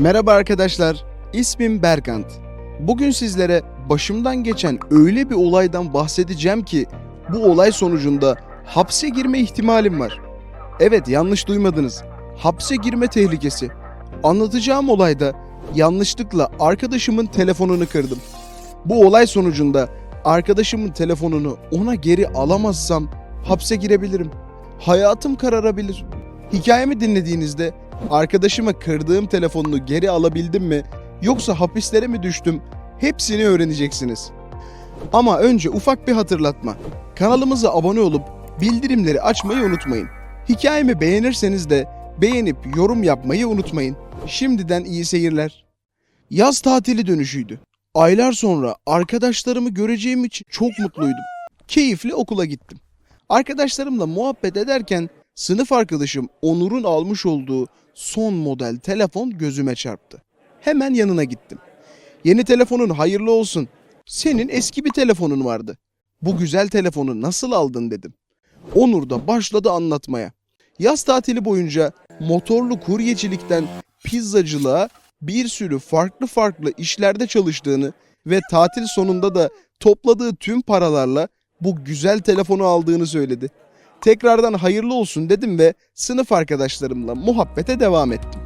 Merhaba arkadaşlar, ismim Berkant. Bugün sizlere başımdan geçen öyle bir olaydan bahsedeceğim ki bu olay sonucunda hapse girme ihtimalim var. Evet yanlış duymadınız. Hapse girme tehlikesi. Anlatacağım olayda yanlışlıkla arkadaşımın telefonunu kırdım. Bu olay sonucunda arkadaşımın telefonunu ona geri alamazsam hapse girebilirim. Hayatım kararabilir. Hikayemi dinlediğinizde arkadaşıma kırdığım telefonunu geri alabildim mi yoksa hapislere mi düştüm hepsini öğreneceksiniz. Ama önce ufak bir hatırlatma. Kanalımıza abone olup bildirimleri açmayı unutmayın. Hikayemi beğenirseniz de beğenip yorum yapmayı unutmayın. Şimdiden iyi seyirler. Yaz tatili dönüşüydü. Aylar sonra arkadaşlarımı göreceğim için çok mutluydum. Keyifli okula gittim. Arkadaşlarımla muhabbet ederken sınıf arkadaşım Onur'un almış olduğu son model telefon gözüme çarptı. Hemen yanına gittim. Yeni telefonun hayırlı olsun. Senin eski bir telefonun vardı. Bu güzel telefonu nasıl aldın dedim. Onur da başladı anlatmaya. Yaz tatili boyunca motorlu kuryecilikten pizzacılığa bir sürü farklı farklı işlerde çalıştığını ve tatil sonunda da topladığı tüm paralarla bu güzel telefonu aldığını söyledi. Tekrardan hayırlı olsun dedim ve sınıf arkadaşlarımla muhabbete devam ettim.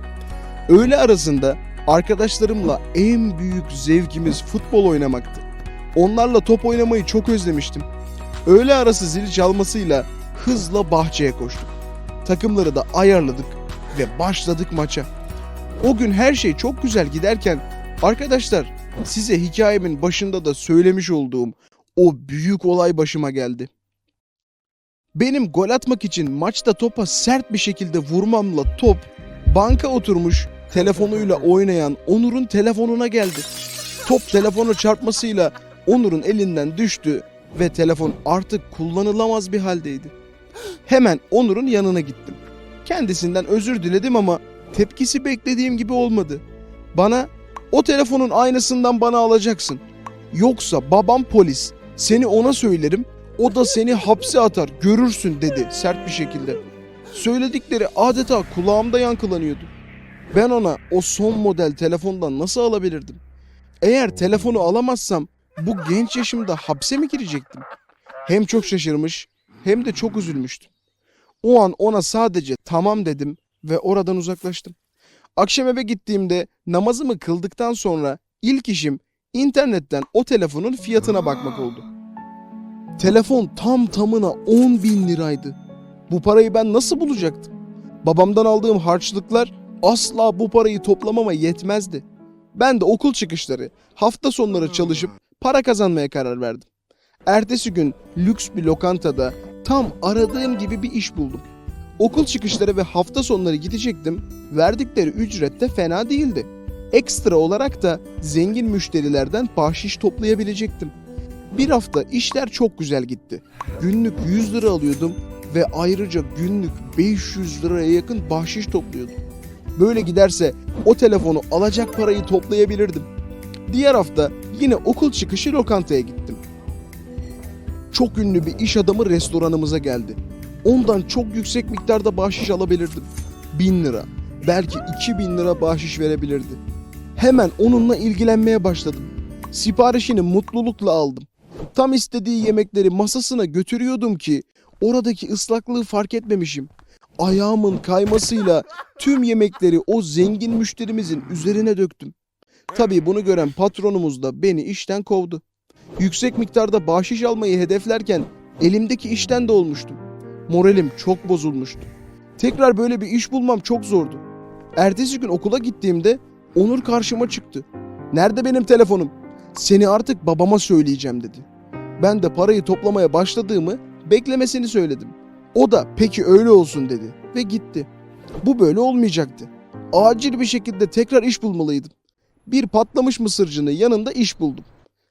Öğle arasında arkadaşlarımla en büyük zevkimiz futbol oynamaktı. Onlarla top oynamayı çok özlemiştim. Öğle arası zil çalmasıyla hızla bahçeye koştuk. Takımları da ayarladık ve başladık maça. O gün her şey çok güzel giderken arkadaşlar size hikayemin başında da söylemiş olduğum o büyük olay başıma geldi. Benim gol atmak için maçta topa sert bir şekilde vurmamla top banka oturmuş telefonuyla oynayan Onur'un telefonuna geldi. Top telefonu çarpmasıyla Onur'un elinden düştü ve telefon artık kullanılamaz bir haldeydi. Hemen Onur'un yanına gittim. Kendisinden özür diledim ama tepkisi beklediğim gibi olmadı. Bana o telefonun aynısından bana alacaksın. Yoksa babam polis. Seni ona söylerim. O da seni hapse atar. Görürsün dedi sert bir şekilde. Söyledikleri adeta kulağımda yankılanıyordu. Ben ona o son model telefondan nasıl alabilirdim? Eğer telefonu alamazsam bu genç yaşımda hapse mi girecektim? Hem çok şaşırmış hem de çok üzülmüştüm. O an ona sadece tamam dedim ve oradan uzaklaştım. Akşam eve gittiğimde namazımı kıldıktan sonra ilk işim internetten o telefonun fiyatına bakmak oldu. Telefon tam tamına 10 bin liraydı. Bu parayı ben nasıl bulacaktım? Babamdan aldığım harçlıklar asla bu parayı toplamama yetmezdi. Ben de okul çıkışları, hafta sonları çalışıp para kazanmaya karar verdim. Ertesi gün lüks bir lokantada tam aradığım gibi bir iş buldum. Okul çıkışları ve hafta sonları gidecektim. Verdikleri ücret de fena değildi. Ekstra olarak da zengin müşterilerden bahşiş toplayabilecektim. Bir hafta işler çok güzel gitti. Günlük 100 lira alıyordum ve ayrıca günlük 500 liraya yakın bahşiş topluyordum. Böyle giderse o telefonu alacak parayı toplayabilirdim. Diğer hafta yine okul çıkışı lokantaya gittim. Çok ünlü bir iş adamı restoranımıza geldi. Ondan çok yüksek miktarda bahşiş alabilirdim. 1000 lira, belki 2000 lira bahşiş verebilirdi. Hemen onunla ilgilenmeye başladım. Siparişini mutlulukla aldım. Tam istediği yemekleri masasına götürüyordum ki oradaki ıslaklığı fark etmemişim. Ayağımın kaymasıyla tüm yemekleri o zengin müşterimizin üzerine döktüm. Tabii bunu gören patronumuz da beni işten kovdu. Yüksek miktarda bahşiş almayı hedeflerken elimdeki işten de olmuştum. Moralim çok bozulmuştu. Tekrar böyle bir iş bulmam çok zordu. Ertesi gün okula gittiğimde Onur karşıma çıktı. Nerede benim telefonum? Seni artık babama söyleyeceğim dedi. Ben de parayı toplamaya başladığımı beklemesini söyledim. O da peki öyle olsun dedi ve gitti. Bu böyle olmayacaktı. Acil bir şekilde tekrar iş bulmalıydım. Bir patlamış mısırcının yanında iş buldum.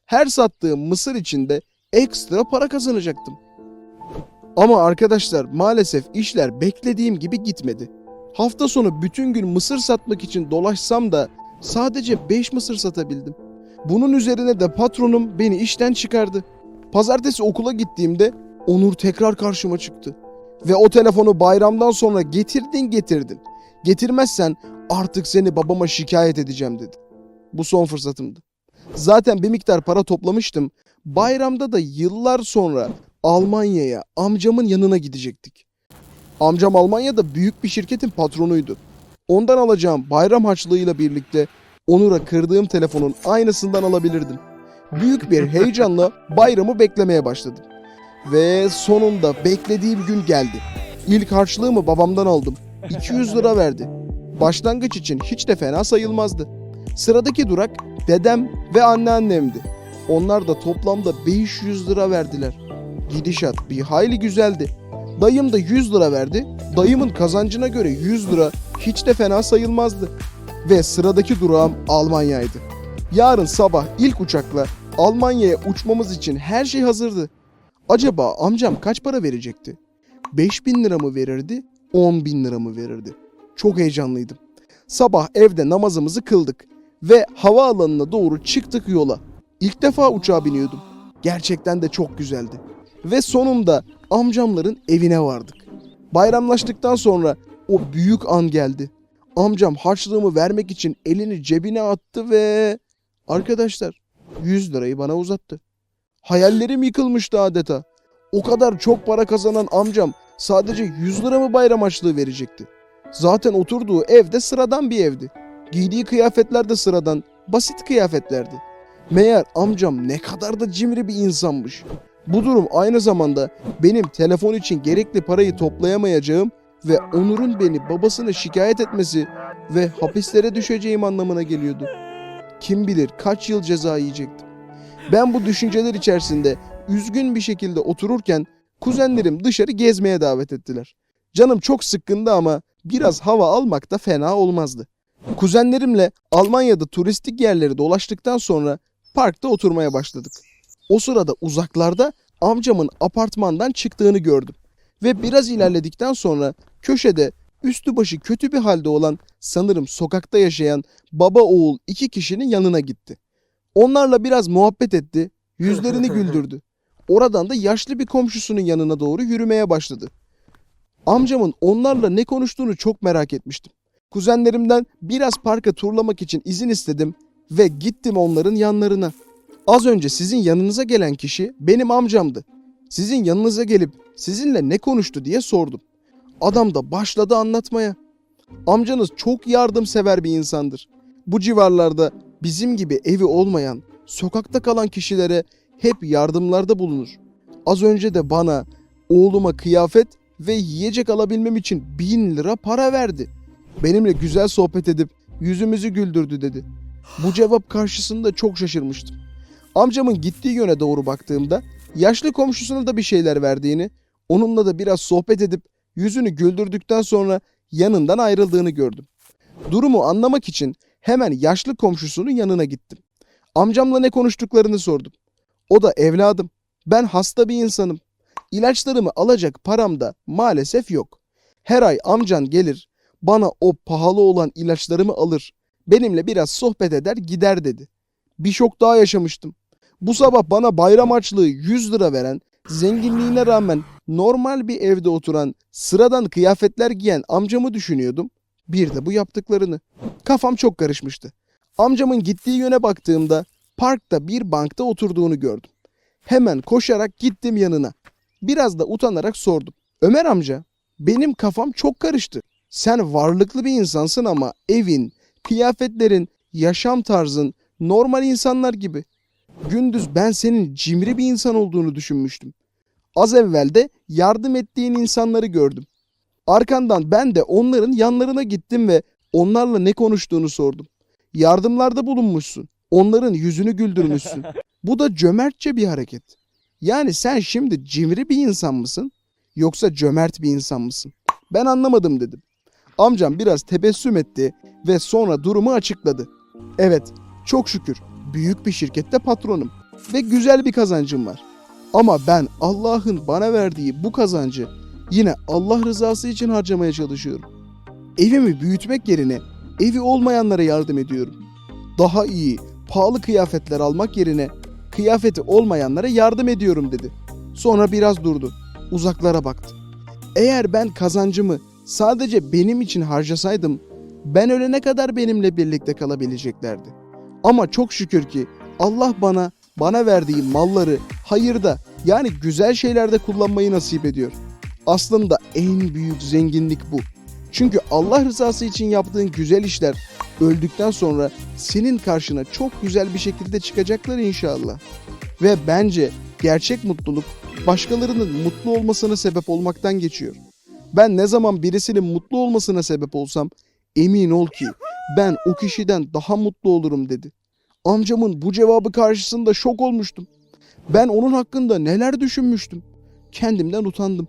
Her sattığım mısır içinde ekstra para kazanacaktım. Ama arkadaşlar maalesef işler beklediğim gibi gitmedi. Hafta sonu bütün gün mısır satmak için dolaşsam da sadece 5 mısır satabildim. Bunun üzerine de patronum beni işten çıkardı. Pazartesi okula gittiğimde Onur tekrar karşıma çıktı. Ve o telefonu bayramdan sonra getirdin getirdin. Getirmezsen Artık seni babama şikayet edeceğim dedi. Bu son fırsatımdı. Zaten bir miktar para toplamıştım. Bayramda da yıllar sonra Almanya'ya amcamın yanına gidecektik. Amcam Almanya'da büyük bir şirketin patronuydu. Ondan alacağım bayram harçlığıyla birlikte Onur'a kırdığım telefonun aynısından alabilirdim. Büyük bir heyecanla bayramı beklemeye başladım. Ve sonunda beklediğim gün geldi. İlk harçlığımı babamdan aldım. 200 lira verdi. Başlangıç için hiç de fena sayılmazdı. Sıradaki durak dedem ve anneannemdi. Onlar da toplamda 500 lira verdiler. Gidişat bir hayli güzeldi. Dayım da 100 lira verdi. Dayımın kazancına göre 100 lira hiç de fena sayılmazdı. Ve sıradaki durağım Almanya'ydı. Yarın sabah ilk uçakla Almanya'ya uçmamız için her şey hazırdı. Acaba amcam kaç para verecekti? 5000 lira mı verirdi, 10 bin lira mı verirdi? Çok heyecanlıydım. Sabah evde namazımızı kıldık ve havaalanına doğru çıktık yola. İlk defa uçağa biniyordum. Gerçekten de çok güzeldi. Ve sonunda amcamların evine vardık. Bayramlaştıktan sonra o büyük an geldi. Amcam harçlığımı vermek için elini cebine attı ve... Arkadaşlar 100 lirayı bana uzattı. Hayallerim yıkılmıştı adeta. O kadar çok para kazanan amcam sadece 100 lira mı bayram harçlığı verecekti? Zaten oturduğu evde sıradan bir evdi. Giydiği kıyafetler de sıradan, basit kıyafetlerdi. Meğer amcam ne kadar da cimri bir insanmış. Bu durum aynı zamanda benim telefon için gerekli parayı toplayamayacağım ve Onur'un beni babasına şikayet etmesi ve hapislere düşeceğim anlamına geliyordu. Kim bilir kaç yıl ceza yiyecektim. Ben bu düşünceler içerisinde üzgün bir şekilde otururken kuzenlerim dışarı gezmeye davet ettiler. Canım çok sıkkındı ama biraz hava almak da fena olmazdı. Kuzenlerimle Almanya'da turistik yerleri dolaştıktan sonra parkta oturmaya başladık. O sırada uzaklarda amcamın apartmandan çıktığını gördüm. Ve biraz ilerledikten sonra köşede üstü başı kötü bir halde olan sanırım sokakta yaşayan baba oğul iki kişinin yanına gitti. Onlarla biraz muhabbet etti, yüzlerini güldürdü. Oradan da yaşlı bir komşusunun yanına doğru yürümeye başladı. Amcamın onlarla ne konuştuğunu çok merak etmiştim. Kuzenlerimden biraz parka turlamak için izin istedim ve gittim onların yanlarına. Az önce sizin yanınıza gelen kişi benim amcamdı. Sizin yanınıza gelip sizinle ne konuştu diye sordum. Adam da başladı anlatmaya. Amcanız çok yardımsever bir insandır. Bu civarlarda bizim gibi evi olmayan, sokakta kalan kişilere hep yardımlarda bulunur. Az önce de bana, oğluma kıyafet ve yiyecek alabilmem için bin lira para verdi. Benimle güzel sohbet edip yüzümüzü güldürdü dedi. Bu cevap karşısında çok şaşırmıştım. Amcamın gittiği yöne doğru baktığımda yaşlı komşusuna da bir şeyler verdiğini, onunla da biraz sohbet edip yüzünü güldürdükten sonra yanından ayrıldığını gördüm. Durumu anlamak için hemen yaşlı komşusunun yanına gittim. Amcamla ne konuştuklarını sordum. O da evladım ben hasta bir insanım. İlaçlarımı alacak param da maalesef yok. Her ay amcan gelir bana o pahalı olan ilaçlarımı alır. Benimle biraz sohbet eder gider dedi. Bir şok daha yaşamıştım. Bu sabah bana bayram harçlığı 100 lira veren, zenginliğine rağmen normal bir evde oturan, sıradan kıyafetler giyen amcamı düşünüyordum. Bir de bu yaptıklarını. Kafam çok karışmıştı. Amcamın gittiği yöne baktığımda parkta bir bankta oturduğunu gördüm. Hemen koşarak gittim yanına. Biraz da utanarak sordum. Ömer amca, benim kafam çok karıştı. Sen varlıklı bir insansın ama evin, kıyafetlerin, yaşam tarzın normal insanlar gibi. Gündüz ben senin cimri bir insan olduğunu düşünmüştüm. Az evvel de yardım ettiğin insanları gördüm. Arkandan ben de onların yanlarına gittim ve onlarla ne konuştuğunu sordum. Yardımlarda bulunmuşsun. Onların yüzünü güldürmüşsün. Bu da cömertçe bir hareket. Yani sen şimdi cimri bir insan mısın yoksa cömert bir insan mısın? Ben anlamadım dedim. Amcam biraz tebessüm etti ve sonra durumu açıkladı. Evet, çok şükür büyük bir şirkette patronum ve güzel bir kazancım var. Ama ben Allah'ın bana verdiği bu kazancı yine Allah rızası için harcamaya çalışıyorum. Evimi büyütmek yerine evi olmayanlara yardım ediyorum. Daha iyi, pahalı kıyafetler almak yerine kıyafeti olmayanlara yardım ediyorum dedi. Sonra biraz durdu. Uzaklara baktı. Eğer ben kazancımı sadece benim için harcasaydım Ben ölene kadar benimle birlikte kalabileceklerdi. Ama çok şükür ki Allah bana bana verdiği malları hayırda yani güzel şeylerde kullanmayı nasip ediyor. Aslında en büyük zenginlik bu. Çünkü Allah rızası için yaptığın güzel işler öldükten sonra senin karşına çok güzel bir şekilde çıkacaklar inşallah. Ve bence gerçek mutluluk başkalarının mutlu olmasına sebep olmaktan geçiyor. Ben ne zaman birisinin mutlu olmasına sebep olsam emin ol ki ben o kişiden daha mutlu olurum dedi. Amcamın bu cevabı karşısında şok olmuştum. Ben onun hakkında neler düşünmüştüm. Kendimden utandım.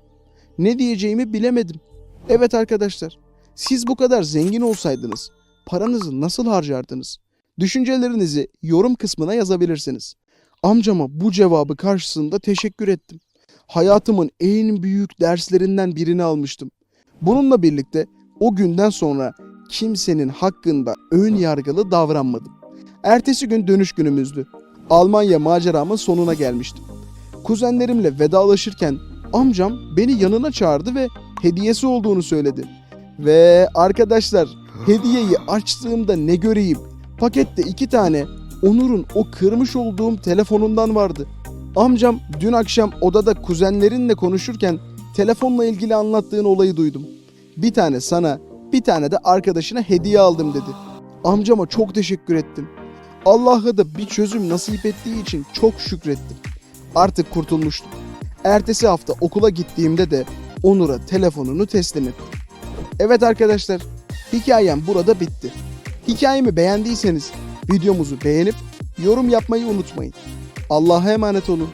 Ne diyeceğimi bilemedim. Evet arkadaşlar, siz bu kadar zengin olsaydınız paranızı nasıl harcardınız? Düşüncelerinizi yorum kısmına yazabilirsiniz. Amcama bu cevabı karşısında teşekkür ettim. Hayatımın en büyük derslerinden birini almıştım. Bununla birlikte o günden sonra kimsenin hakkında ön yargılı davranmadım. Ertesi gün dönüş günümüzdü. Almanya maceramın sonuna gelmiştim. Kuzenlerimle vedalaşırken amcam beni yanına çağırdı ve hediyesi olduğunu söyledi. Ve arkadaşlar hediyeyi açtığımda ne göreyim? Pakette iki tane Onur'un o kırmış olduğum telefonundan vardı. Amcam dün akşam odada kuzenlerinle konuşurken telefonla ilgili anlattığın olayı duydum. Bir tane sana, bir tane de arkadaşına hediye aldım dedi. Amcama çok teşekkür ettim. Allah'a da bir çözüm nasip ettiği için çok şükrettim. Artık kurtulmuştum. Ertesi hafta okula gittiğimde de Onur'a telefonunu teslim ettim. Evet arkadaşlar, hikayem burada bitti. Hikayemi beğendiyseniz videomuzu beğenip yorum yapmayı unutmayın. Allah'a emanet olun.